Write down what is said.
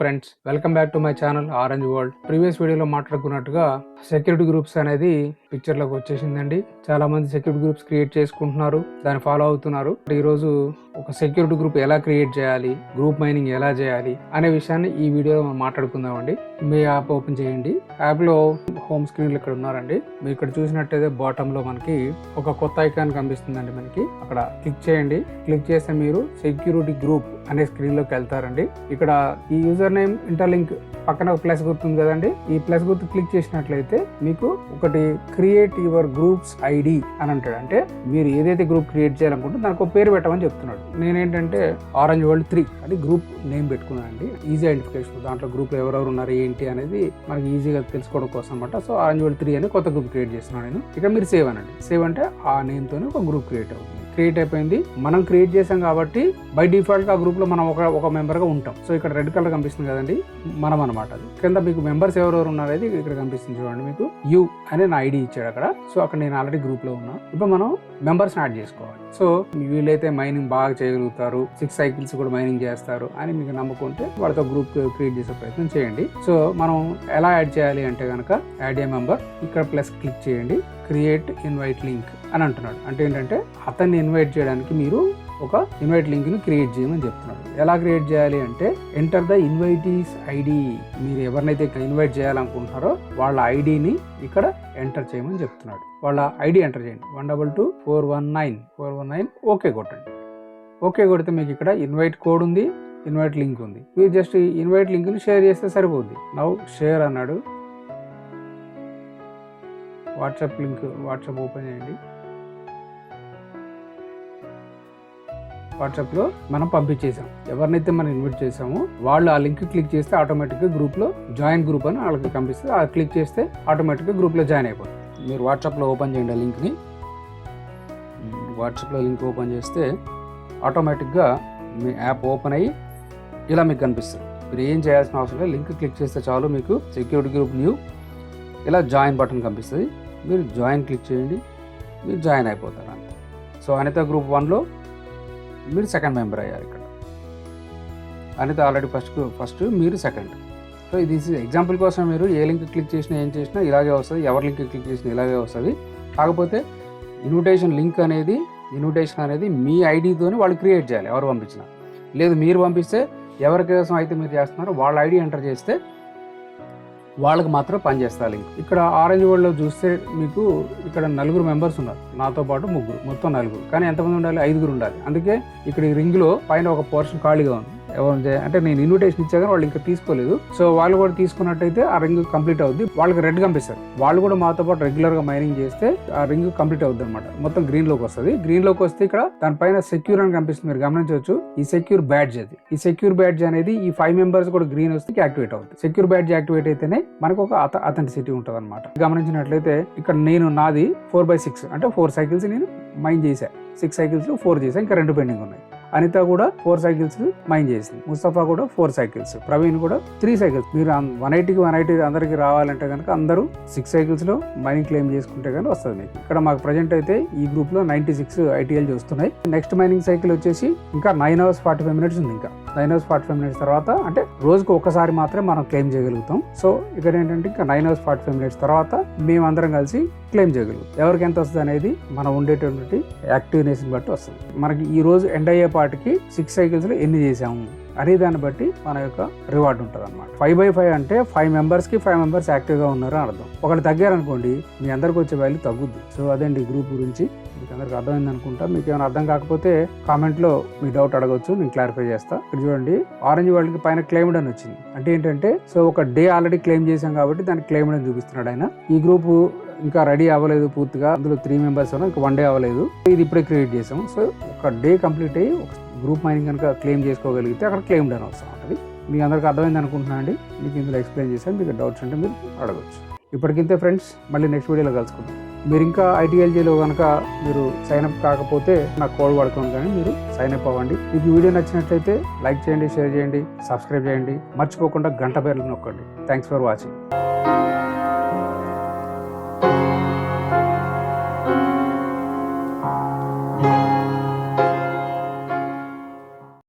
frente. Friends welcome back to my channel orange world previous వీడియోలో మాట్లాడుకున్నట్టుగా security groups అనేది పిక్చర్లోకి వచ్చేసిందండి. చాలా మంది సెక్యూరిటీ గ్రూప్స్ క్రియేట్ చేసుకుంటున్నారు దాన్ని ఫాలో అవుతున్నారు. ఈ రోజు ఒక సెక్యూరిటీ గ్రూప్ ఎలా క్రియేట్ చేయాలి గ్రూప్ మైనింగ్ ఎలా చేయాలి అనే విషయాన్ని ఈ వీడియోలో మనం మాట్లాడుకుందామండి. మీ యాప్ ఓపెన్ చేయండి. యాప్లో హోమ్ స్క్రీన్లు ఇక్కడ ఉన్నారండి. మీరు ఇక్కడ చూసినట్టయితే బాటమ్లో మనకి ఒక కొత్త ఐకాన్ కనిపిస్తుందండి మనకి. అక్కడ క్లిక్ చేయండి. క్లిక్ చేస్తే మీరు సెక్యూరిటీ గ్రూప్ అనే స్క్రీన్లోకి వెళ్తారండి. ఇక్కడ ఈ యూజర్ నేమ్ ఇంటర్లింక్ పక్కన ఒక ప్లస్ గుర్తుంది కదండి. ఈ ప్లస్ గుర్తు క్లిక్ చేసినట్లయితే మీకు ఒకటి క్రియేట్ యువర్ గ్రూప్స్ ఐడి అని అంటాడు. అంటే మీరు ఏదైతే గ్రూప్ క్రియేట్ చేయాలనుకుంటే దానికి ఒక పేరు పెట్టమని చెప్తున్నాడు. నేనేంటంటే ఆరెంజ్ వరల్డ్ త్రీ అని గ్రూప్ నేమ్ పెట్టుకున్నానండి ఈజీ ఐడెంటిఫికేషన్. దాంట్లో గ్రూప్ ఎవరెవరు ఉన్నారు ఏంటి అనేది మనకి ఈజీగా తెలుసుకోవడం కోసం అనమాట సో ఆరెంజ్ వరల్డ్ త్రీ అని కొత్త గ్రూప్ క్రియేట్ చేస్తున్నాను నేను. ఇక మీరు సేవ్ అనండి. సేవ్ అంటే ఆ నేమ్తోనే ఒక గ్రూప్ క్రియేట్ అవుతుంది. క్రియేట్ అయిపోయింది. మనం క్రియేట్ చేసాం కాబట్టి బై డిఫాల్ట్గా గ్రూప్లో మనం ఒక ఒక మెంబర్గా ఉంటాం. సో ఇక్కడ రెడ్ కలర్ కనిపిస్తుంది కదండి మనం అనమాట కింద మీకు మెంబర్స్ ఎవరెవరు ఉన్నారు అనేది ఇక్కడ కనిపిస్తుంది చూడండి మీకు. యూ అనే నా ఐడి ఇచ్చాడు అక్కడ. సో అక్కడ నేను ఆల్రెడీ గ్రూప్లో ఉన్నా. ఇప్పుడు మనం మెంబర్స్ యాడ్ చేసుకోవాలి. సో వీళ్ళైతే మైనింగ్ బాగా చేయగలుగుతారు సిక్స్ సైకిల్స్ కూడా మైనింగ్ చేస్తారు అని మీకు నమ్ముకుంటే వాళ్ళతో గ్రూప్ క్రియేట్ చేసే ప్రయత్నం చేయండి. సో మనం ఎలా యాడ్ చేయాలి అంటే కనుక యాడ్ ఏ మెంబర్ ఇక్కడ ప్లస్ క్లిక్ చేయండి. క్రియేట్ ఇన్వైట్ లింక్ అని అంటున్నాడు. అంటే ఏంటంటే అతన్ని ఇన్వైట్ చేయడానికి మీరు ఒక ఇన్వైట్ లింక్ని క్రియేట్ చేయమని చెప్తున్నాడు. ఎలా క్రియేట్ చేయాలి అంటే ఎంటర్ ద ఇన్వైటీస్ ఐడి మీరు ఎవరినైతే ఇన్వైట్ చేయాలనుకుంటున్నారో వాళ్ళ ఐడిని ఇక్కడ ఎంటర్ చేయమని చెప్తున్నాడు. వాళ్ళ ఐడి ఎంటర్ చేయండి. One double two four one nine four one nine okay కొట్టండి. ఓకే కొడితే మీకు ఇక్కడ ఇన్వైట్ కోడ్ ఉంది ఇన్వైట్ లింక్ ఉంది. మీరు జస్ట్ ఇన్వైట్ లింక్ని షేర్ చేస్తే సరిపోద్ది. నౌ షేర్ అన్నాడు. వాట్సాప్ లింక్ వాట్సాప్ ఓపెన్ చేయండి. వాట్సాప్లో మనం పంపించేసాం ఎవరినైతే మనం ఇన్వైట్ చేసామో వాళ్ళు ఆ లింక్ క్లిక్ చేస్తే ఆటోమేటిక్గా గ్రూప్లో జాయిన్ గ్రూప్ అని వాళ్ళకి పంపిస్తే ఆ క్లిక్ చేస్తే ఆటోమేటిక్గా గ్రూప్లో జాయిన్ అయిపోతుంది మీరు వాట్సాప్లో ఓపెన్ చేయండి ఆ లింక్ని. వాట్సాప్లో లింక్ ఓపెన్ చేస్తే ఆటోమేటిక్గా మీ యాప్ ఓపెన్ అయ్యి ఇలా మీకు కనిపిస్తుంది. మీరు ఏం చేయాల్సిన అవసరం లేదు. లింక్ క్లిక్ చేస్తే చాలు మీకు సెక్యూరిటీ గ్రూప్ న్యూ ఇలా జాయిన్ బటన్ కనిపిస్తుంది. మీరు జాయిన్ క్లిక్ చేయండి మీరు జాయిన్ అయిపోతారు అంతే. సో అనిత గ్రూప్ వన్లో మీరు సెకండ్ మెంబర్ అయ్యారు ఇక్కడ. అనిత ఆల్రెడీ ఫస్ట్ ఫస్ట్ మీరు సెకండ్. సో ఇది ఎగ్జాంపుల్ కోసం మీరు ఏ లింక్ క్లిక్ చేసినా ఏం చేసినా ఇలాగే వస్తుంది ఎవరి లింక్ క్లిక్ చేసినా ఇలాగే వస్తుంది. కాకపోతే ఇన్విటేషన్ లింక్ అనేది ఇన్విటేషన్ అనేది మీ ఐడితోనే వాళ్ళు క్రియేట్ చేయాలి ఎవరు పంపించినా. లేదు మీరు పంపిస్తే ఎవరి కోసం అయితే మీరు చేస్తున్నారో వాళ్ళ ఐడి ఎంటర్ చేస్తే వాళ్ళకి మాత్రం పనిచేస్తారు ఇక్కడ ఆరెంజ్ వరల్డ్లో చూస్తే మీకు ఇక్కడ నలుగురు మెంబర్స్ ఉన్నారు. నాతో పాటు ముగ్గురు మొత్తం నలుగురు. కానీ ఎంతమంది ఉండాలి? ఐదుగురు ఉండాలి. అందుకే ఇక్కడ ఈ రింగ్లో పైన ఒక పోర్షన్ ఖాళీగా ఉంది. ఎవరు అంటే నేను ఇన్విటేషన్ ఇచ్చాక వాళ్ళు ఇంకా తీసుకోలేదు. సో వాళ్ళు కూడా తీసుకున్నట్టయితే ఆ రింగ్ కంప్లీట్ అవుద్ది. వాళ్ళకి రెడ్ కనిపిస్తారు వాళ్ళు కూడా మాతో పాటు రెగ్యులర్గా మైనింగ్ చేస్తే ఆ రింగ్ కంప్లీట్ అవుద్ది అనమాట మొత్తం గ్రీన్లోకి వస్తుంది. గ్రీన్లోకి వస్తే ఇక్కడ దానిపైన సెక్యూర్ అని కనిపిస్తుంది. మీరు గమనించవచ్చు. ఈ సెక్యూర్ బ్యాడ్జ్ అది. ఈ సెక్యూర్ బ్యాడ్జ్ అనేది ఈ ఫైవ్ మెంబర్స్ కూడా గ్రీన్ వస్తే యాక్టివేట్ అవుతుంది సెక్యూర్ బ్యాడ్జ్ యాక్టివేట్ అయితేనే మనకు ఒక అథెంటిసిటీ ఉంటుంది అనమాట గమనించినట్లయితే ఇక్కడ నేను నాది ఫోర్ బై సిక్స్ అంటే ఫోర్ సైకిల్స్ నేను మైన్ చేశాను సిక్స్ సైకిల్స్ ఫోర్ చేశా. ఇంకా రెండు పెండింగ్ ఉన్నాయి. అనిత కూడా ఫోర్ సైకిల్స్ మైన్ చేసింది. ముస్తఫా కూడా ఫోర్ సైకిల్స్ ప్రవీణ్ కూడా త్రీ సైకిల్స్ మీరు వన్ ఎయిటీకి వన్ ఎయిటీ అందరికి రావాలంటే కనుక అందరూ సిక్స్ సైకిల్స్లో మైనింగ్ క్లెయిమ్ చేసుకుంటే కానీ వస్తుంది మీకు. ఇక్కడ మాకు ప్రజెంట్ అయితే ఈ గ్రూప్లో నైన్టీ సిక్స్ ఐటీఎల్ వస్తున్నాయి నెక్స్ట్ మైనింగ్ సైకిల్ వచ్చేసి ఇంకా nine hours forty five minutes ఉంది ఇంకా. Nine hours forty five minutes తర్వాత అంటే రోజుకు ఒక్కసారి మాత్రమే మనం క్లెయిమ్ చేయగలుగుతాం. సో ఇక్కడ ఏంటంటే ఇంకా nine hours forty five minutes తర్వాత మేమందరం కలిసి క్లెయిమ్ చేయగలుగుతాం. ఎవరికి ఎంత వస్తుంది అనేది మనం ఉండేటటువంటి యాక్టివ్నెస్ని బట్టి వస్తుంది. మనకి ఈ రోజు ఎండ్ అయ్యే పాటికి సిక్స్ సైకిల్స్లో ఎన్ని చేసాము? అనే దాన్ని బట్టి మన యొక్క రివార్డ్ ఉంటుంది అనమాట ఫైవ్ బై ఫైవ్ అంటే ఫైవ్ మెంబర్స్కి ఫైవ్ మెంబర్స్ యాక్టివ్గా ఉన్నారు అని అర్థం ఒకటి తగ్గారనుకోండి మీ అందరికి వచ్చే వాల్యూ తగ్గుద్ది. సో అదండి గ్రూప్ గురించి. మీకు అందరికి అర్థమైంది అనుకుంటా. మీకు ఏమైనా అర్థం కాకపోతే కామెంట్లో మీ డౌట్ అడగొచ్చు నేను క్లారిఫై చేస్తా. ఇక్కడ చూడండి ఆరెంజ్ వరల్డ్కి పైన క్లెయిమ్డ్ అని వచ్చింది. అంటే ఏంటంటే సో ఒక డే ఆల్రెడీ క్లెయిమ్ చేశాం కాబట్టి దాన్ని క్లెయిమ్డ్ అని చూపిస్తున్నాడు ఆయన. ఈ గ్రూప్ ఇంకా రెడీ అవ్వలేదు పూర్తిగా. అందులో త్రీ మెంబర్స్ ఉన్నారు ఇంకా వన్ డే అవ్వలేదు. ఇది ఇప్పుడే క్రియేట్ చేసాం సో ఒక డే కంప్లీట్ అయ్యి గ్రూప్ మైనింగ్ కనుక క్లెయిమ్ చేసుకోగలిగితే అక్కడ క్లెయిమ్ డన్ అవసరం ఉంటుంది. మీకు అందరికి అర్థమైంది అనుకుంటున్నా అండి. మీకు ఇందులో ఎక్స్ప్లెయిన్ చేశాను మీకు డౌట్స్ ఉంటే మీరు అడగచ్చు. ఇప్పటికింతే ఫ్రెండ్స్ మళ్ళీ నెక్స్ట్ వీడియోలో కలుసుకుందాం. మీరు ఇంకా ఐటీఎల్జీలో కనుక మీరు సైన్ అప్ కాకపోతే నా కోడ్ పడుతుంది కానీ మీరు సైన్ అప్ అవ్వండి. మీకు వీడియో నచ్చినట్లయితే లైక్ చేయండి షేర్ చేయండి సబ్స్క్రైబ్ చేయండి. మర్చిపోకుండా గంట పేర్లు నొక్కండి. Thanks for watching